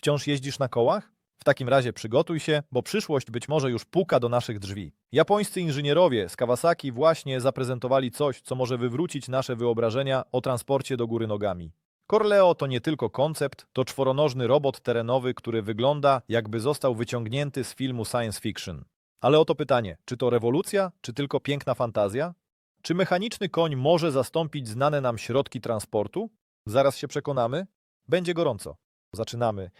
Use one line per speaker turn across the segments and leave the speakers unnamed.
Wciąż jeździsz na kołach? W takim razie przygotuj się, bo przyszłość być może już puka do naszych drzwi. Japońscy inżynierowie z Kawasaki właśnie zaprezentowali coś, co może wywrócić nasze wyobrażenia o transporcie do góry nogami. Corleo to nie tylko koncept, to czworonożny robot terenowy, który wygląda jakby został wyciągnięty z filmu science fiction. Ale oto pytanie, czy to rewolucja, czy tylko piękna fantazja? Czy mechaniczny koń może zastąpić znane nam środki transportu? Zaraz się przekonamy. Będzie gorąco. Zaczynamy.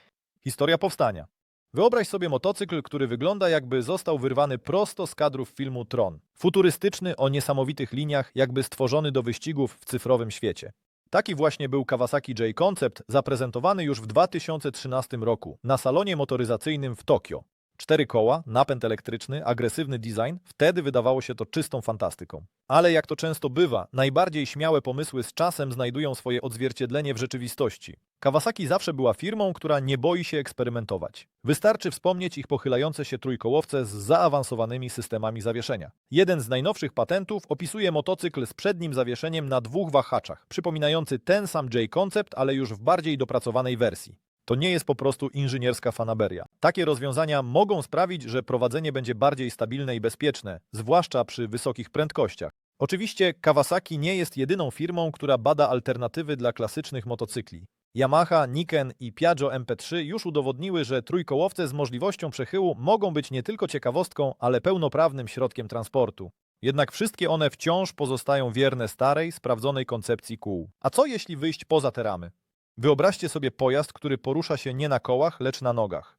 Historia powstania. Wyobraź sobie motocykl, który wygląda jakby został wyrwany prosto z kadrów filmu Tron. Futurystyczny, o niesamowitych liniach, jakby stworzony do wyścigów w cyfrowym świecie. Taki właśnie był Kawasaki J Concept, zaprezentowany już w 2013 roku na salonie motoryzacyjnym w Tokio. Cztery koła, napęd elektryczny, agresywny design, wtedy wydawało się to czystą fantastyką. Ale jak to często bywa, najbardziej śmiałe pomysły z czasem znajdują swoje odzwierciedlenie w rzeczywistości. Kawasaki zawsze była firmą, która nie boi się eksperymentować. Wystarczy wspomnieć ich pochylające się trójkołowce z zaawansowanymi systemami zawieszenia. Jeden z najnowszych patentów opisuje motocykl z przednim zawieszeniem na dwóch wahaczach, przypominający ten sam J-Concept, ale już w bardziej dopracowanej wersji. To nie jest po prostu inżynierska fanaberia. Takie rozwiązania mogą sprawić, że prowadzenie będzie bardziej stabilne i bezpieczne, zwłaszcza przy wysokich prędkościach. Oczywiście Kawasaki nie jest jedyną firmą, która bada alternatywy dla klasycznych motocykli. Yamaha, Niken i Piaggio MP3 już udowodniły, że trójkołowce z możliwością przechyłu mogą być nie tylko ciekawostką, ale pełnoprawnym środkiem transportu. Jednak wszystkie one wciąż pozostają wierne starej, sprawdzonej koncepcji kół. A co jeśli wyjść poza te ramy? Wyobraźcie sobie pojazd, który porusza się nie na kołach, lecz na nogach.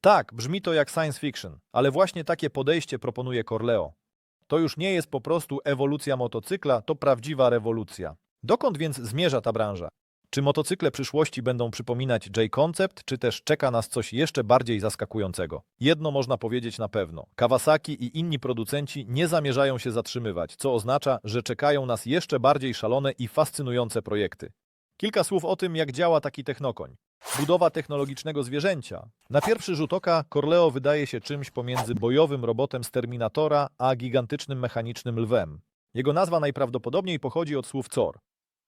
Tak, brzmi to jak science fiction, ale właśnie takie podejście proponuje Corleo. To już nie jest po prostu ewolucja motocykla, to prawdziwa rewolucja. Dokąd więc zmierza ta branża? Czy motocykle przyszłości będą przypominać J-Concept, czy też czeka nas coś jeszcze bardziej zaskakującego? Jedno można powiedzieć na pewno. Kawasaki i inni producenci nie zamierzają się zatrzymywać, co oznacza, że czekają nas jeszcze bardziej szalone i fascynujące projekty. Kilka słów o tym, jak działa taki technokoń. Budowa technologicznego zwierzęcia. Na pierwszy rzut oka Corleo wydaje się czymś pomiędzy bojowym robotem z Terminatora a gigantycznym mechanicznym lwem. Jego nazwa najprawdopodobniej pochodzi od słów cor.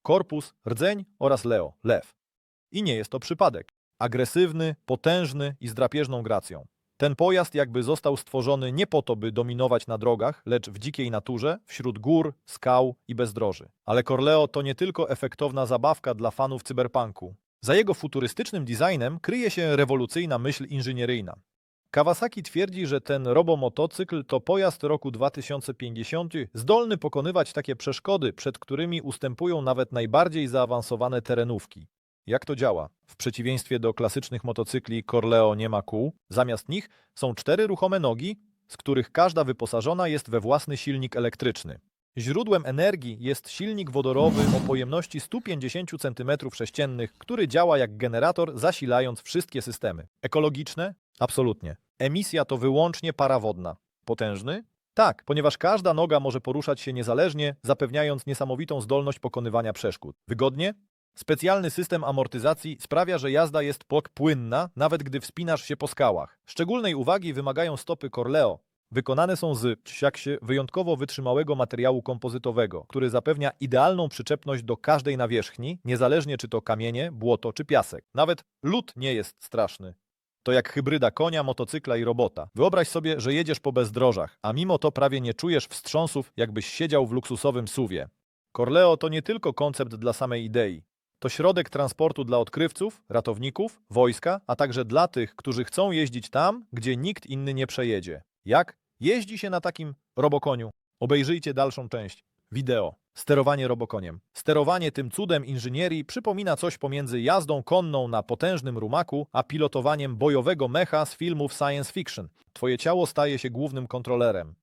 Korpus, rdzeń oraz leo, lew. I nie jest to przypadek. Agresywny, potężny i z drapieżną gracją. Ten pojazd jakby został stworzony nie po to, by dominować na drogach, lecz w dzikiej naturze, wśród gór, skał i bezdroży. Ale Corleo to nie tylko efektowna zabawka dla fanów cyberpunku. Za jego futurystycznym designem kryje się rewolucyjna myśl inżynieryjna. Kawasaki twierdzi, że ten robomotocykl to pojazd roku 2050 zdolny pokonywać takie przeszkody, przed którymi ustępują nawet najbardziej zaawansowane terenówki. Jak to działa? W przeciwieństwie do klasycznych motocykli Corleo nie ma kół, zamiast nich są cztery ruchome nogi, z których każda wyposażona jest we własny silnik elektryczny. Źródłem energii jest silnik wodorowy o pojemności 150 cm3, który działa jak generator, zasilając wszystkie systemy. Ekologiczne? Absolutnie. Emisja to wyłącznie para wodna. Potężny? Tak, ponieważ każda noga może poruszać się niezależnie, zapewniając niesamowitą zdolność pokonywania przeszkód. Wygodnie? Specjalny system amortyzacji sprawia, że jazda jest płynna, nawet gdy wspinasz się po skałach. Szczególnej uwagi wymagają stopy Corleo. Wykonane są z się wyjątkowo wytrzymałego materiału kompozytowego, który zapewnia idealną przyczepność do każdej nawierzchni, niezależnie czy to kamienie, błoto czy piasek. Nawet lód nie jest straszny. To jak hybryda konia, motocykla i robota. Wyobraź sobie, że jedziesz po bezdrożach, a mimo to prawie nie czujesz wstrząsów, jakbyś siedział w luksusowym suwie. Corleo to nie tylko koncept dla samej idei. To środek transportu dla odkrywców, ratowników, wojska, a także dla tych, którzy chcą jeździć tam, gdzie nikt inny nie przejedzie. Jak? Jeździ się na takim robokoniu. Obejrzyjcie dalszą część. Wideo. Sterowanie robokoniem. Sterowanie tym cudem inżynierii przypomina coś pomiędzy jazdą konną na potężnym rumaku, a pilotowaniem bojowego mecha z filmów science fiction. Twoje ciało staje się głównym kontrolerem.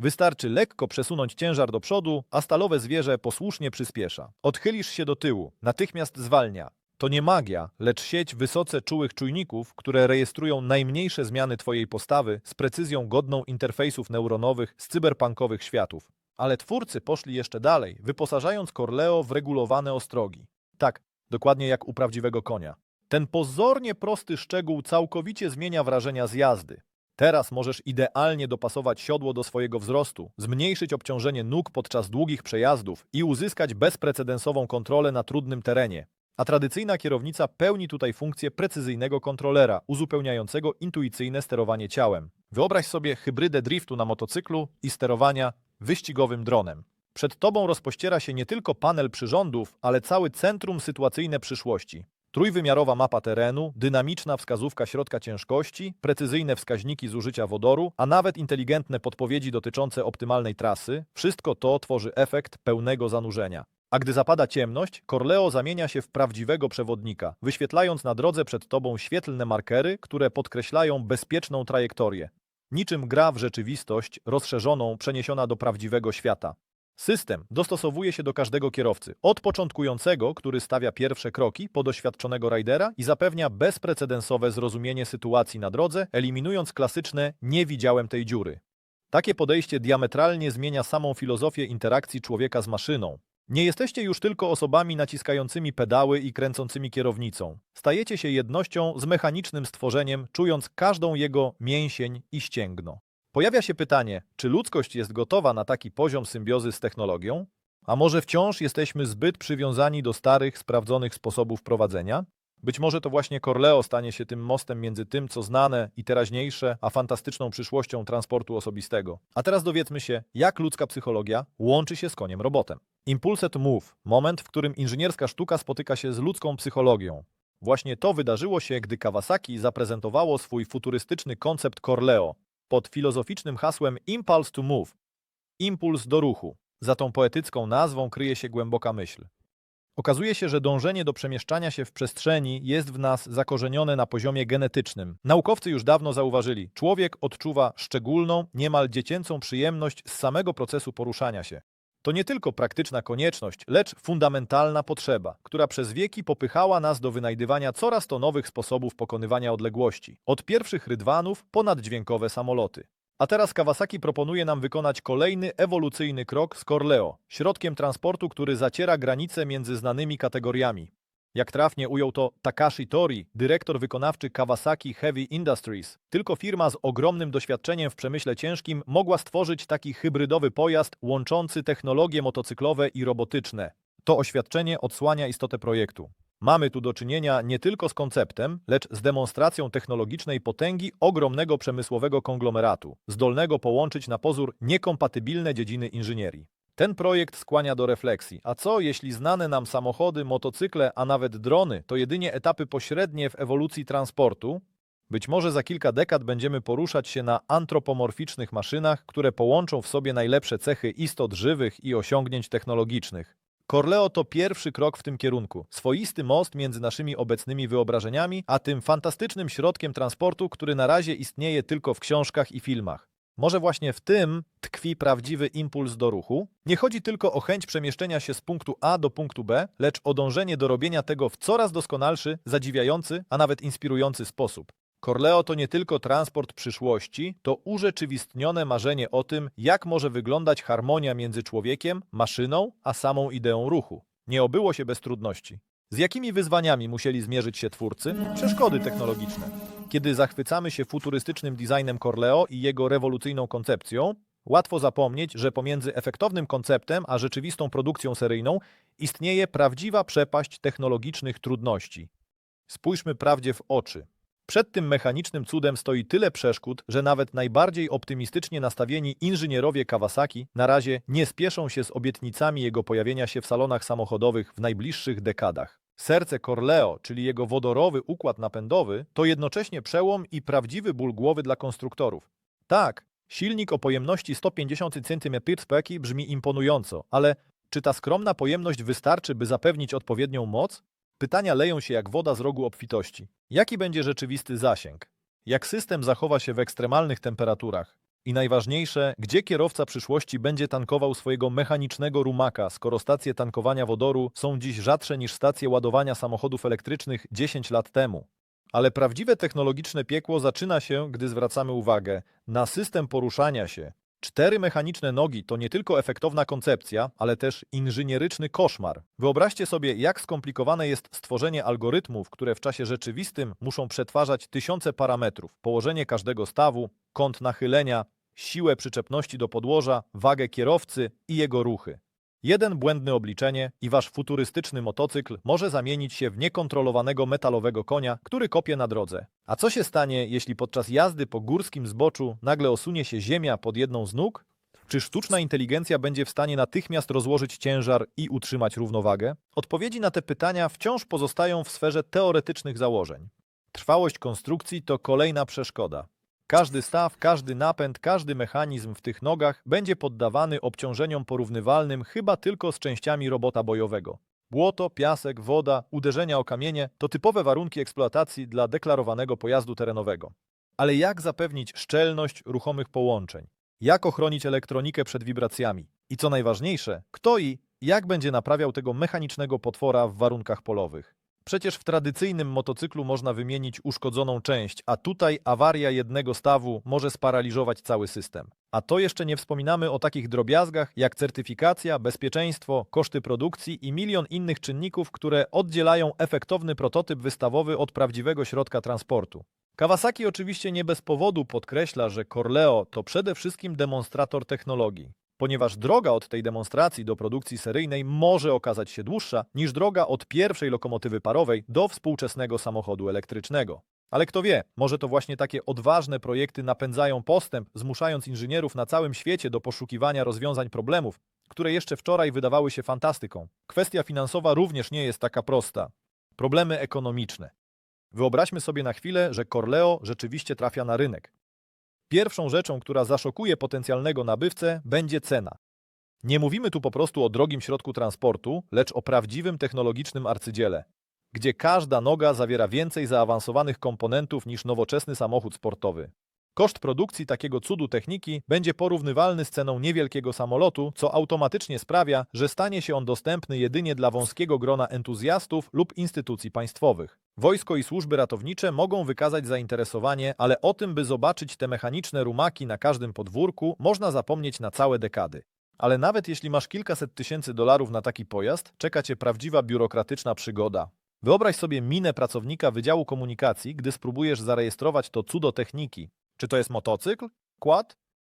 Wystarczy lekko przesunąć ciężar do przodu, a stalowe zwierzę posłusznie przyspiesza. Odchylisz się do tyłu, natychmiast zwalnia. To nie magia, lecz sieć wysoce czułych czujników, które rejestrują najmniejsze zmiany Twojej postawy z precyzją godną interfejsów neuronowych z cyberpunkowych światów. Ale twórcy poszli jeszcze dalej, wyposażając Corleo w regulowane ostrogi. Tak, dokładnie jak u prawdziwego konia. Ten pozornie prosty szczegół całkowicie zmienia wrażenia z jazdy. Teraz możesz idealnie dopasować siodło do swojego wzrostu, zmniejszyć obciążenie nóg podczas długich przejazdów i uzyskać bezprecedensową kontrolę na trudnym terenie. a tradycyjna kierownica pełni tutaj funkcję precyzyjnego kontrolera, uzupełniającego intuicyjne sterowanie ciałem. Wyobraź sobie hybrydę driftu na motocyklu i sterowania wyścigowym dronem. Przed tobą rozpościera się nie tylko panel przyrządów, ale cały centrum sytuacyjne przyszłości. Trójwymiarowa mapa terenu, dynamiczna wskazówka środka ciężkości, precyzyjne wskaźniki zużycia wodoru, a nawet inteligentne podpowiedzi dotyczące optymalnej trasy wszystko to tworzy efekt pełnego zanurzenia. A gdy zapada ciemność, Corleo zamienia się w prawdziwego przewodnika, wyświetlając na drodze przed tobą świetlne markery, które podkreślają bezpieczną trajektorię. Niczym gra w rzeczywistość rozszerzoną, przeniesiona do prawdziwego świata. System dostosowuje się do każdego kierowcy, od początkującego, który stawia pierwsze kroki, po doświadczonego rajdera i zapewnia bezprecedensowe zrozumienie sytuacji na drodze, eliminując klasyczne nie widziałem tej dziury. Takie podejście diametralnie zmienia samą filozofię interakcji człowieka z maszyną. Nie jesteście już tylko osobami naciskającymi pedały i kręcącymi kierownicą. Stajecie się jednością z mechanicznym stworzeniem, czując każdą jego mięsień i ścięgno. Pojawia się pytanie, czy ludzkość jest gotowa na taki poziom symbiozy z technologią? A może wciąż jesteśmy zbyt przywiązani do starych, sprawdzonych sposobów prowadzenia? Być może to właśnie Corleo stanie się tym mostem między tym, co znane i teraźniejsze, a fantastyczną przyszłością transportu osobistego. A teraz dowiedzmy się, jak ludzka psychologia łączy się z koniem robotem. Impulse to Move, moment, w którym inżynierska sztuka spotyka się z ludzką psychologią. Właśnie to wydarzyło się, gdy Kawasaki zaprezentowało swój futurystyczny koncept Corleo pod filozoficznym hasłem Impulse to Move impuls do ruchu. Za tą poetycką nazwą kryje się głęboka myśl. Okazuje się, że dążenie do przemieszczania się w przestrzeni jest w nas zakorzenione na poziomie genetycznym. Naukowcy już dawno zauważyli, człowiek odczuwa szczególną, niemal dziecięcą przyjemność z samego procesu poruszania się. To nie tylko praktyczna konieczność, lecz fundamentalna potrzeba, która przez wieki popychała nas do wynajdywania coraz to nowych sposobów pokonywania odległości. Od pierwszych rydwanów po naddźwiękowe samoloty. A teraz Kawasaki proponuje nam wykonać kolejny ewolucyjny krok z Corleo, środkiem transportu, który zaciera granice między znanymi kategoriami. Jak trafnie ujął to Takashi Tori, dyrektor wykonawczy Kawasaki Heavy Industries. Tylko firma z ogromnym doświadczeniem w przemyśle ciężkim mogła stworzyć taki hybrydowy pojazd łączący technologie motocyklowe i robotyczne. To oświadczenie odsłania istotę projektu. Mamy tu do czynienia nie tylko z konceptem, lecz z demonstracją technologicznej potęgi ogromnego przemysłowego konglomeratu, zdolnego połączyć na pozór niekompatybilne dziedziny inżynierii. Ten projekt skłania do refleksji. A co, jeśli znane nam samochody, motocykle, a nawet drony to jedynie etapy pośrednie w ewolucji transportu? Być może za kilka dekad będziemy poruszać się na antropomorficznych maszynach, które połączą w sobie najlepsze cechy istot żywych i osiągnięć technologicznych. Corleo to pierwszy krok w tym kierunku. Swoisty most między naszymi obecnymi wyobrażeniami, a tym fantastycznym środkiem transportu, który na razie istnieje tylko w książkach i filmach. Może właśnie w tym tkwi prawdziwy impuls do ruchu? Nie chodzi tylko o chęć przemieszczenia się z punktu A do punktu B, lecz o dążenie do robienia tego w coraz doskonalszy, zadziwiający, a nawet inspirujący sposób. Corleo to nie tylko transport przyszłości, to urzeczywistnione marzenie o tym, jak może wyglądać harmonia między człowiekiem, maszyną, a samą ideą ruchu. Nie obyło się bez trudności. Z jakimi wyzwaniami musieli zmierzyć się twórcy? Przeszkody technologiczne. Kiedy zachwycamy się futurystycznym designem Corleo i jego rewolucyjną koncepcją, łatwo zapomnieć, że pomiędzy efektownym konceptem a rzeczywistą produkcją seryjną istnieje prawdziwa przepaść technologicznych trudności. Spójrzmy prawdzie w oczy. Przed tym mechanicznym cudem stoi tyle przeszkód, że nawet najbardziej optymistycznie nastawieni inżynierowie Kawasaki na razie nie spieszą się z obietnicami jego pojawienia się w salonach samochodowych w najbliższych dekadach. Serce Corleo, czyli jego wodorowy układ napędowy, to jednocześnie przełom i prawdziwy ból głowy dla konstruktorów. Tak, silnik o pojemności 150 cm3 brzmi imponująco, ale czy ta skromna pojemność wystarczy, by zapewnić odpowiednią moc? Pytania leją się jak woda z rogu obfitości. Jaki będzie rzeczywisty zasięg? Jak system zachowa się w ekstremalnych temperaturach? I najważniejsze, gdzie kierowca przyszłości będzie tankował swojego mechanicznego rumaka, skoro stacje tankowania wodoru są dziś rzadsze niż stacje ładowania samochodów elektrycznych 10 lat temu. Ale prawdziwe technologiczne piekło zaczyna się, gdy zwracamy uwagę na system poruszania się. Cztery mechaniczne nogi to nie tylko efektowna koncepcja, ale też inżynieryczny koszmar. Wyobraźcie sobie, jak skomplikowane jest stworzenie algorytmów, które w czasie rzeczywistym muszą przetwarzać tysiące parametrów, położenie każdego stawu, kąt nachylenia, siłę przyczepności do podłoża, wagę kierowcy i jego ruchy. Jeden błędne obliczenie i wasz futurystyczny motocykl może zamienić się w niekontrolowanego metalowego konia, który kopie na drodze. A co się stanie, jeśli podczas jazdy po górskim zboczu nagle osunie się ziemia pod jedną z nóg? Czy sztuczna inteligencja będzie w stanie natychmiast rozłożyć ciężar i utrzymać równowagę? Odpowiedzi na te pytania wciąż pozostają w sferze teoretycznych założeń. Trwałość konstrukcji to kolejna przeszkoda. Każdy staw, każdy napęd, każdy mechanizm w tych nogach będzie poddawany obciążeniom porównywalnym chyba tylko z częściami robota bojowego. Błoto, piasek, woda, uderzenia o kamienie to typowe warunki eksploatacji dla deklarowanego pojazdu terenowego. Ale jak zapewnić szczelność ruchomych połączeń? Jak ochronić elektronikę przed wibracjami? I co najważniejsze, kto i jak będzie naprawiał tego mechanicznego potwora w warunkach polowych? Przecież w tradycyjnym motocyklu można wymienić uszkodzoną część, a tutaj awaria jednego stawu może sparaliżować cały system. A to jeszcze nie wspominamy o takich drobiazgach jak certyfikacja, bezpieczeństwo, koszty produkcji i milion innych czynników, które oddzielają efektowny prototyp wystawowy od prawdziwego środka transportu. Kawasaki oczywiście nie bez powodu podkreśla, że Corleo to przede wszystkim demonstrator technologii, ponieważ droga od tej demonstracji do produkcji seryjnej może okazać się dłuższa niż droga od pierwszej lokomotywy parowej do współczesnego samochodu elektrycznego. Ale kto wie, może to właśnie takie odważne projekty napędzają postęp, zmuszając inżynierów na całym świecie do poszukiwania rozwiązań problemów, które jeszcze wczoraj wydawały się fantastyką. Kwestia finansowa również nie jest taka prosta. Problemy ekonomiczne. Wyobraźmy sobie na chwilę, że Corleo rzeczywiście trafia na rynek. Pierwszą rzeczą, która zaszokuje potencjalnego nabywcę, będzie cena. Nie mówimy tu po prostu o drogim środku transportu, lecz o prawdziwym technologicznym arcydziele, gdzie każda noga zawiera więcej zaawansowanych komponentów niż nowoczesny samochód sportowy. Koszt produkcji takiego cudu techniki będzie porównywalny z ceną niewielkiego samolotu, co automatycznie sprawia, że stanie się on dostępny jedynie dla wąskiego grona entuzjastów lub instytucji państwowych. Wojsko i służby ratownicze mogą wykazać zainteresowanie, ale o tym, by zobaczyć te mechaniczne rumaki na każdym podwórku, można zapomnieć na całe dekady. Ale nawet jeśli masz kilkaset tysięcy dolarów na taki pojazd, czeka cię prawdziwa biurokratyczna przygoda. Wyobraź sobie minę pracownika Wydziału Komunikacji, gdy spróbujesz zarejestrować to cudo techniki. Czy to jest motocykl, quad,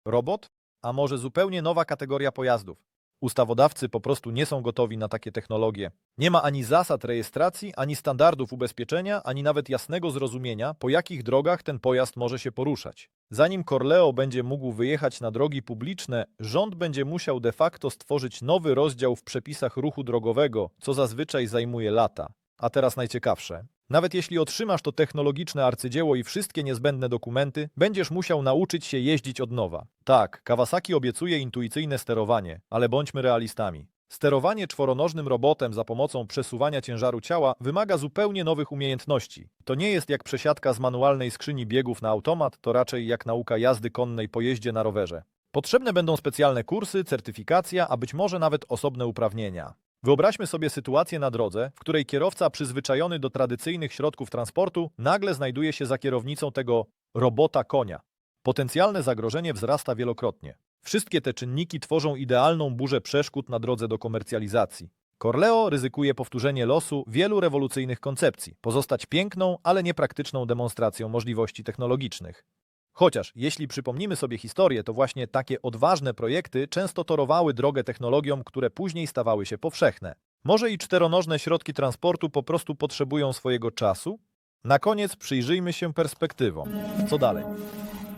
robot, a może zupełnie nowa kategoria pojazdów? Ustawodawcy po prostu nie są gotowi na takie technologie. Nie ma ani zasad rejestracji, ani standardów ubezpieczenia, ani nawet jasnego zrozumienia, po jakich drogach ten pojazd może się poruszać. Zanim Corleo będzie mógł wyjechać na drogi publiczne, rząd będzie musiał de facto stworzyć nowy rozdział w przepisach ruchu drogowego, co zazwyczaj zajmuje lata. A teraz najciekawsze. Nawet jeśli otrzymasz to technologiczne arcydzieło i wszystkie niezbędne dokumenty, będziesz musiał nauczyć się jeździć od nowa. Tak, Kawasaki obiecuje intuicyjne sterowanie, ale bądźmy realistami. Sterowanie czworonożnym robotem za pomocą przesuwania ciężaru ciała wymaga zupełnie nowych umiejętności. To nie jest jak przesiadka z manualnej skrzyni biegów na automat, to raczej jak nauka jazdy konnej po jeździe na rowerze. Potrzebne będą specjalne kursy, certyfikacja, a być może nawet osobne uprawnienia. Wyobraźmy sobie sytuację na drodze, w której kierowca przyzwyczajony do tradycyjnych środków transportu nagle znajduje się za kierownicą tego robota konia. Potencjalne zagrożenie wzrasta wielokrotnie. Wszystkie te czynniki tworzą idealną burzę przeszkód na drodze do komercjalizacji. Corleo ryzykuje powtórzenie losu wielu rewolucyjnych koncepcji, pozostać piękną, ale niepraktyczną demonstracją możliwości technologicznych. Chociaż, jeśli przypomnimy sobie historię, to właśnie takie odważne projekty często torowały drogę technologiom, które później stawały się powszechne. Może i czteronożne środki transportu po prostu potrzebują swojego czasu? Na koniec przyjrzyjmy się perspektywom. Co dalej?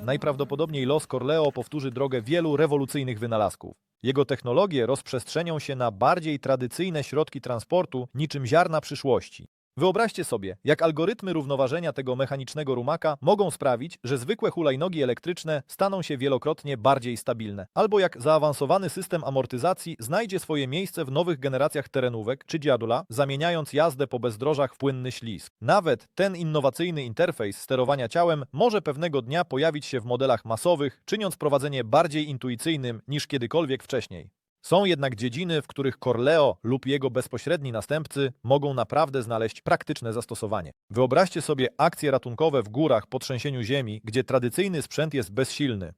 Najprawdopodobniej los Corleo powtórzy drogę wielu rewolucyjnych wynalazków. Jego technologie rozprzestrzenią się na bardziej tradycyjne środki transportu niczym ziarna przyszłości. Wyobraźcie sobie, jak algorytmy równoważenia tego mechanicznego rumaka mogą sprawić, że zwykłe hulajnogi elektryczne staną się wielokrotnie bardziej stabilne, albo jak zaawansowany system amortyzacji znajdzie swoje miejsce w nowych generacjach terenówek czy dziadula, zamieniając jazdę po bezdrożach w płynny ślizg. Nawet ten innowacyjny interfejs sterowania ciałem może pewnego dnia pojawić się w modelach masowych, czyniąc prowadzenie bardziej intuicyjnym niż kiedykolwiek wcześniej. Są jednak dziedziny, w których Corleo lub jego bezpośredni następcy mogą naprawdę znaleźć praktyczne zastosowanie. Wyobraźcie sobie akcje ratunkowe w górach po trzęsieniu ziemi, gdzie tradycyjny sprzęt jest bezsilny.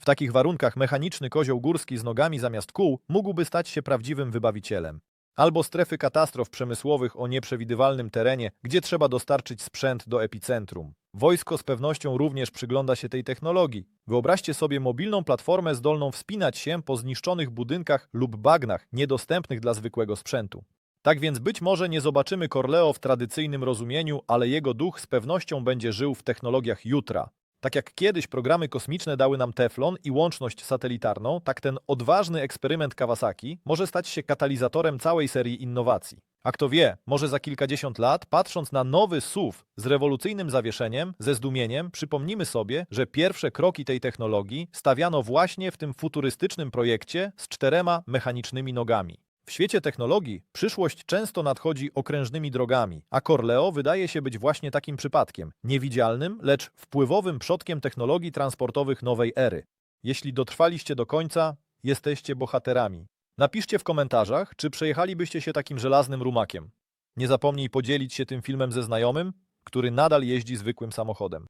W takich warunkach mechaniczny kozioł górski z nogami zamiast kół mógłby stać się prawdziwym wybawicielem. Albo strefy katastrof przemysłowych o nieprzewidywalnym terenie, gdzie trzeba dostarczyć sprzęt do epicentrum. Wojsko z pewnością również przygląda się tej technologii. Wyobraźcie sobie mobilną platformę zdolną wspinać się po zniszczonych budynkach lub bagnach niedostępnych dla zwykłego sprzętu. Tak więc być może nie zobaczymy Corleo w tradycyjnym rozumieniu, ale jego duch z pewnością będzie żył w technologiach jutra. Tak jak kiedyś programy kosmiczne dały nam teflon i łączność satelitarną, tak ten odważny eksperyment Kawasaki może stać się katalizatorem całej serii innowacji. A kto wie, może za kilkadziesiąt lat, patrząc na nowy SUV z rewolucyjnym zawieszeniem, ze zdumieniem, przypomnimy sobie, że pierwsze kroki tej technologii stawiano właśnie w tym futurystycznym projekcie z czterema mechanicznymi nogami. W świecie technologii przyszłość często nadchodzi okrężnymi drogami, a Corleo wydaje się być właśnie takim przypadkiem, niewidzialnym, lecz wpływowym przodkiem technologii transportowych nowej ery. Jeśli dotrwaliście do końca, jesteście bohaterami. Napiszcie w komentarzach, czy przejechalibyście się takim żelaznym rumakiem. Nie zapomnij podzielić się tym filmem ze znajomym, który nadal jeździ zwykłym samochodem.